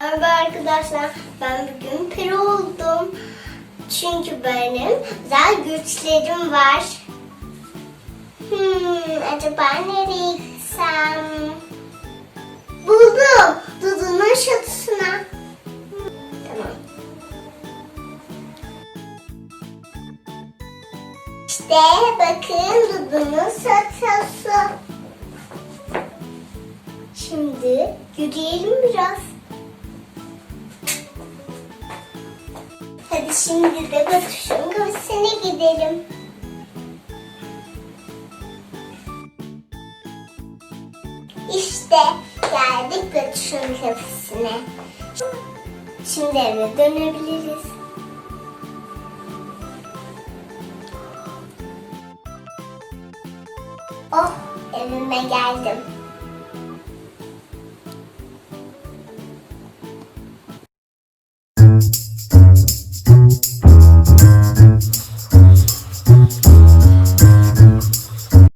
Merhaba arkadaşlar. Ben bugün peri oldum. Çünkü benim güzel güçlerim var. Hmm, acaba nereye gitsem? Buldum. Dudu'nun şatosuna. Hmm, Tamam. İşte bakın Dudu'nun şatosu. Şimdi yürüyelim biraz. Hadi şimdi de Batuş'un kafesine gidelim. İşte geldik Batuş'un kafesine. Şimdi eve dönebiliriz. Oh evime geldim.